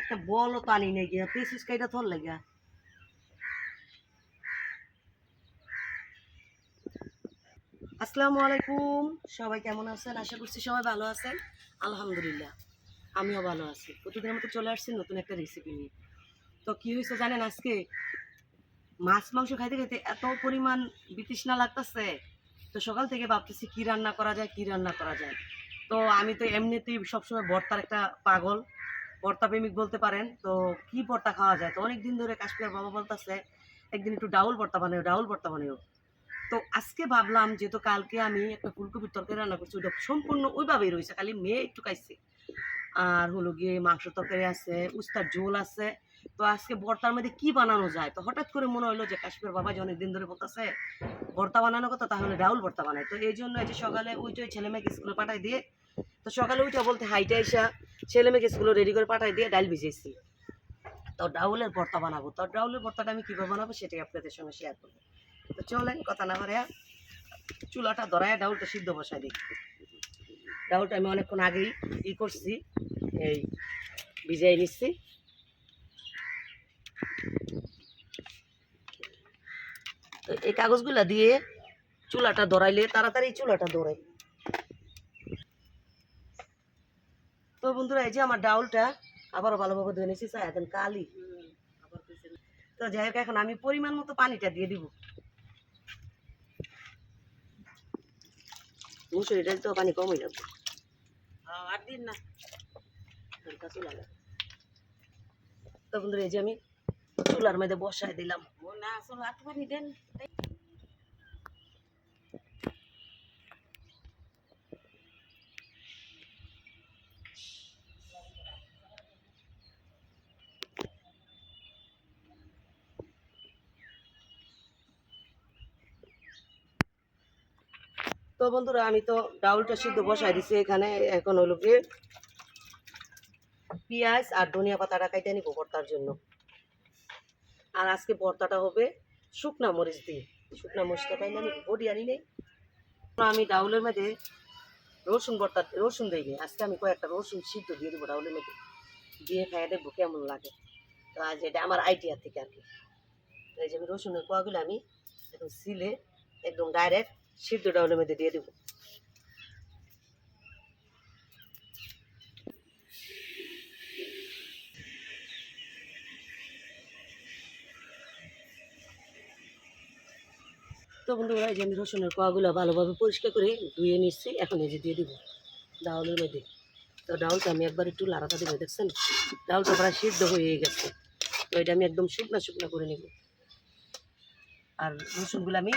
একটা বলও তো আনি গিয়া থর লাগিয়া আসসালামু আলাইকুম, সবাই কেমন আছেন? আশা করছি সবাই ভালো আছেন। আলহামদুলিল্লাহ, আমিও ভালো আছি। প্রতিদিনের মতো চলে আসছি নতুন একটা রেসিপি নিয়ে। তো কি হয়েছে জানেন আজকে? মাছ, মাংস খাইতে খাইতে এত পরিমাণ বিতৃষ্ণা লাগতেছে। তো সকাল থেকে ভাবতেছি কি রান্না করা যায়, কি রান্না করা যায়। তো আমি তো এমনিতেই সবসময় ভর্তার একটা পাগল। ভর্তা প্রেমিক বলতে পারেন। তো কি ভর্তা খাওয়া যায়? তো অনেক দিন ধরে কাশ্মীর বাবা বলতেছে, একদিন একটু ডাউল ভর্তা বানাও, ডাউল ভর্তা বানাও। তো আজকে ভাবলাম, যেহেতু কালকে আমি একটা ফুলকপির তরকারি রান্না করছি ওটা সম্পূর্ণ ওইভাবেই রয়েছে, খালি মেয়ে একটু খাইছে। আর হলো গিয়ে মাংস তরকারি আছে, উস্তার ঝোল আছে। তো আজকে ভর্তার মধ্যে কি বানানো যায়? তো হঠাৎ করে মনে হলো যে কাশ্মীর বাবা যে অনেকদিন ধরে বলতেছে, ভর্তা বানানোর কথা, তাহলে ডাউল ভর্তা বানাই তো এই জন্য যে সকালে উঠে ওই ছেলে মেয়েকে স্কুলে পাঠাই দিয়ে, তো সকালে উঠে বলতে হাইটে আইসা, ছেলে মেয়েকে স্কুলে রেডি করে পাঠাই দিয়ে ডাল ভিজেছি তো ডাউলের ভর্তা বানাবো। তো ডাউলের ভর্তাটা আমি কীভাবে বানাবো সেটাই আপনাদের সঙ্গে শেয়ার করব। তো চলেন, কথা না বাড়াইয়া চুলাটা ধরায় ডাউলটা সিদ্ধ বসাই দিই। ডাউলটা আমি অনেকক্ষণ আগেই ই করছি, এই ভিজাই নিচ্ছি। এই কাগজগুলা দিয়ে চুলাটা ধরাইলে, তাড়াতাড়ি চুলাটা ধরাই তো বন্ধুরা, এই যে আমার ডাউলটা আবারও ভালোভাবে ধুয়ে নিয়েছি চাই এখন কালি। তো যাই হোক, এখন আমি পরিমাণ মতো পানিটা দিয়ে দিব। মুসুরি ডাল তো পানি কমই লাগবে। আর দিন না। চুলা। তো বন্ধুরা এই যে আমি চুলার মধ্যে বসায় দিলাম। ও না আসলে আট পানি দেন। তো বন্ধুরা, আমি তো ডাউলটা সিদ্ধ বসাই দিছি। এখানে এখন হলো গিয়ে পেঁয়াজ আর ধনিয়া পাতাটা কাইটে নিবো ভর্তার জন্য। আর আজকে ভর্তাটা হবে শুকনা মরিচ দিয়ে। শুকনা মরিচটা পাইলে আমি বডি আনি নেই। আমি ডাউলের মধ্যে রসুন ভর্তা, রসুন দিইনি আজকে আমি কয়েকটা রসুন সিদ্ধ দিয়ে দেবো ডাউলের মধ্যে। দিয়ে খাইয়ে দেখব কেমন লাগে। তো আজ এটা আমার আইডিয়া থেকে আর কি। এই যে আমি রসুনের কোয়াগুলো আমি এখন সিলে, একদম ডাইরেক্ট সিদ্ধ ডাউলের মধ্যে দিয়ে দেবো। তো বন্ধুরা, এই যে আমি রসুনের কোয়াগুলো ভালোভাবে পরিষ্কার করে ধুয়ে নিচ্ছি, এখন এই যে দিয়ে দিব ডাউলের মধ্যে। তো ডাউলটা আমি একবার একটু লাড়াটা দেবো, দেখছেন? ডাউলটা প্রায় সিদ্ধ হয়ে গেছে। তো এটা আমি একদম শুকনা শুকনা করে নেব। আর রসুনগুলো আমি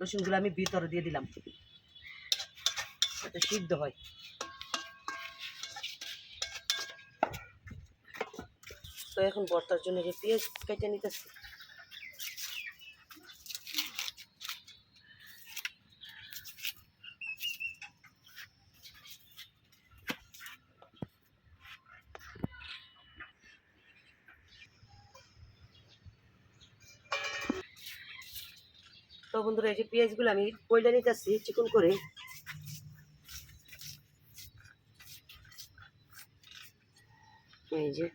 রসুনগুলো আমি ভিতরে দিয়ে দিলাম। যাতে সিদ্ধ হয়। তো এখন বর্তার জন্য পেঁয়াজ কেটে নিতেছি। বন্ধুরা এই যে পেঁয়াজগুলো আমি কইলা নিতেছি চিকন করে। এই যে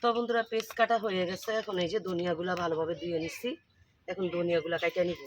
তো বন্ধুরা, পেস্ট কাটা হয়ে গেছে। এখন এই যে ধনিয়াগুলা ভালোভাবে ধুয়ে নিচ্ছি। এখন ধনিয়াগুলা কাটিয়ে নিব।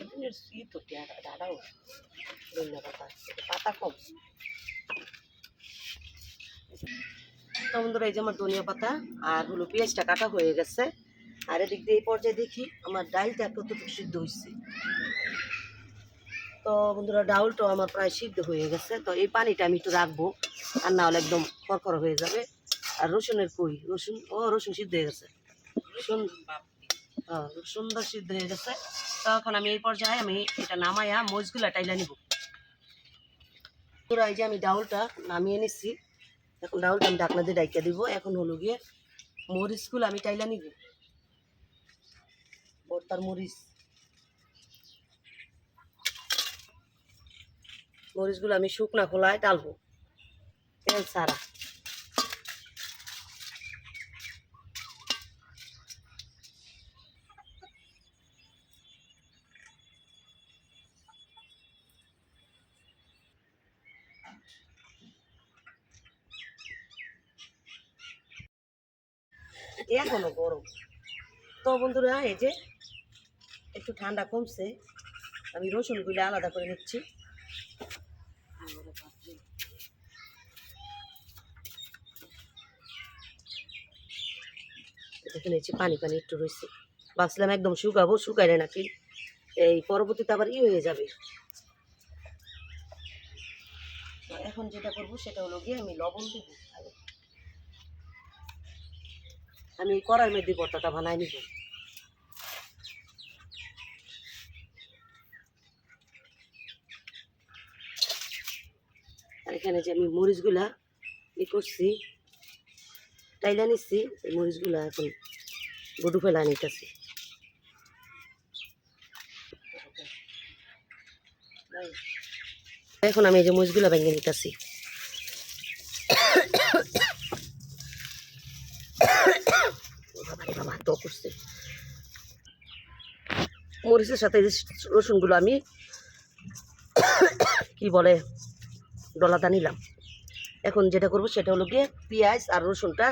এখানের ই তো এই যে আমার ধনিয়া পাতা আর হলো পেঁয়াজটা কাটা হয়ে গেছে। আর এদিক দিয়ে এই পর্যায়ে দেখি আমার ডালটা সিদ্ধ তো আমার প্রায় সিদ্ধ হয়ে গেছে। তো এই পানিটা আমি একটু রাখব, আর না হলে একদম খরখর হয়ে যাবে। আর রসুনের কই? রসুন? ও, রসুন সিদ্ধ হয়ে গেছে। রসুন সুন্দর সিদ্ধ হয়ে গেছে। তখন আমি এই পর্যায়ে আমি এটা নামাইয়া মরিচগুলা টাইলা নিব। এই যে আমি ডাউলটা নামিয়ে নিচ্ছি এখন ডাউলটা আমি ঢাকনা দিয়ে ডাইকা দিব। এখন হলো গিয়ে মরিচগুলো আমি টাইলা নিব। বর্তার মরিচ। মরিচগুলো আমি শুকনা খোলায় ডালবো তেল সারা এখনও গরম। তো বন্ধুরা, এই যে একটু ঠান্ডা কমছে, আমি রসুনগুলো আলাদা করে নিচ্ছি। দেখে পানি পানি একটু রয়েছে। ভাবছিলাম একদম শুকাবো, শুকাইলে নাকি এই পরবর্তীতে আবার ই হয়ে যাবে। এখন যেটা করব সেটা হলো গিয়ে আমি লবণ দিব। আমি কড়াই মেদি ভর্তাটা বানাই নিব। আর এখানে যে আমি মরিচগুলা ই করছি টাইলা নিচ্ছি এই মরিচগুলা এখন গডু ফেলা নিতেছি। এখন আমি এই যে মরিচগুলা ভেঙে নিতেছি। বাবা তো করছে। মরিচের সাথে রসুনগুলো আমি, কি বলে ডলাটা নিলাম। এখন যেটা করব সেটা হলো গিয়ে পেঁয়াজ আর রসুনটা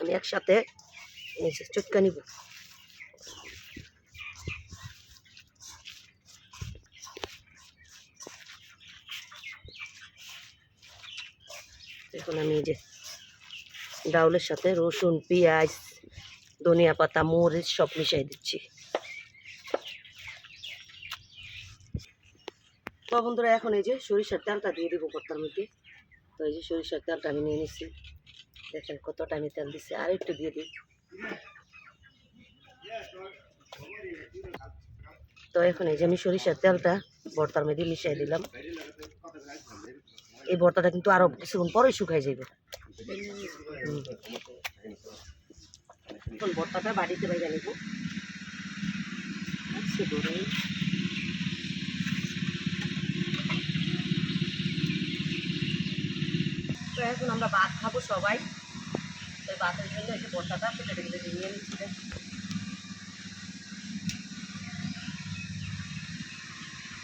আমি একসাথে চটকা নিব। এখন আমি যে ডাউলের সাথে রসুন, পেঁয়াজ, ধনিয়া পাতা, মরিচ সব মিশাই দিচ্ছি। তো বন্ধুরা, এখন এই যে সরিষার তেলটা দিয়ে দিব ভর্তার মধ্যে তো এই যে সরিষার তেলটা আমি নিয়ে নিচ্ছি দেখেন কতটা আমি তেল দিচ্ছি আর একটু দিয়ে দিই। তো এখন এই যে আমি সরিষার তেলটা ভর্তার মধ্যে মিশাই দিলাম। এই ভর্তাটা কিন্তু আরও কিছুক্ষণ পরে শুকাই যাবে ভর্তাটা বাড়িতে বাইরে নিব। আচ্ছা তো এখন আমরা ভাত খাব সবাই। তো ভাতের জন্য একটু ভর্তাটা কেটে কেটে নিয়ে নিচ্ছি। রে।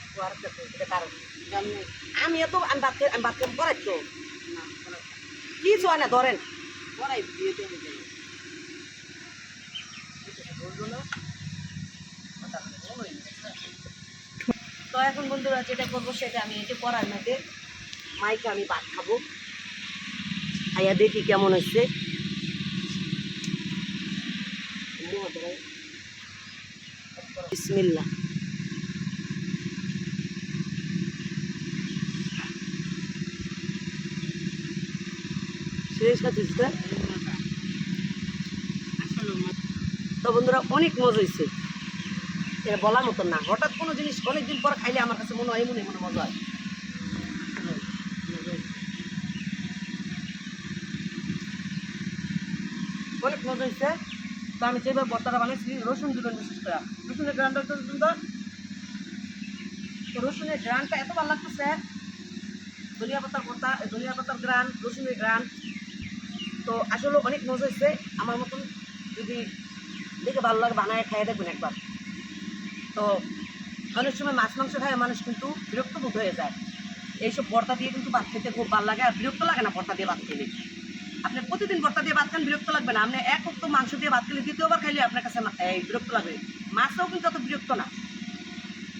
তো আর আমি এত আমি ভাত আমি তো কি চয় না ধরেন। তো এখন বন্ধুরা যেটা করব সেটা আমি যে করার মধ্যে মাইকে আমি ভাত খাব। খাইয়া দেখি কেমন হচ্ছে বিসমিল্লা তো? বন্ধুরা, অনেক মজা হয়েছে। এটা বলার মতন না। হঠাৎ কোনো জিনিস অনেকদিন পর খাইলে আমার কাছে মনে হয় মনে মনে মজা হয়। অনেক মজা হয়েছে। তো আমি যেভাবে বর্তাটা বানাইছি রসুন দিবেন বিশেষ করে। রসুনের গ্রানটা তো। সুন্দর রসুনের গ্রানটা এত ভালো লাগতেছে। ধনিয়া পাতার বর্তা ধনিয়া পাতার গ্রান, রসুনের গ্রান। তো আসলে অনেক মজা হয়েছে। আমার মতন যদি দেখে ভালো লাগে, বানায় খাইয়ে দেখবেন একবার। তো অনেক সময় মাছ, মাংস খায় মানুষ কিন্তু বিরক্ত বোধ হয়ে যায়। এইসব ভর্তা দিয়ে কিন্তু ভাত খেতে খুব ভালো লাগে, আর বিরক্ত লাগে না ভর্তা দিয়ে ভাত খেলে। আপনি প্রতিদিন ভর্তা দিয়ে ভাত খান, বিরক্ত লাগবে না। আপনি এক তো মাংস দিয়ে ভাত খেলে দ্বিতীয়বার খাইলে আপনার কাছে এই বিরক্ত লাগবে। মাছটাও কিন্তু অত বিরক্ত না।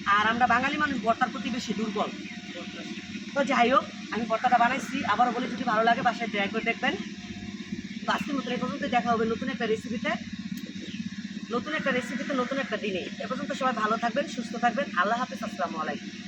আর আমরা বাঙালি মানুষ ভর্তার প্রতি বেশি দুর্বল। তো যাই হোক, আমি ভর্তাটা বানাইছি। আবারও বলে, যদি ভালো লাগে, বাসায় ট্রাই করে দেখবেন। তো আজকে নতুন এ পর্যন্ত দেখা হবে, নতুন একটা রেসিপিতে নতুন একটা রেসিপিতে নতুন একটা দিনে। এ পর্যন্ত সবাই ভালো থাকবেন, সুস্থ থাকবেন। আল্লাহ হাফিজ, আসসালামু আলাইকুম।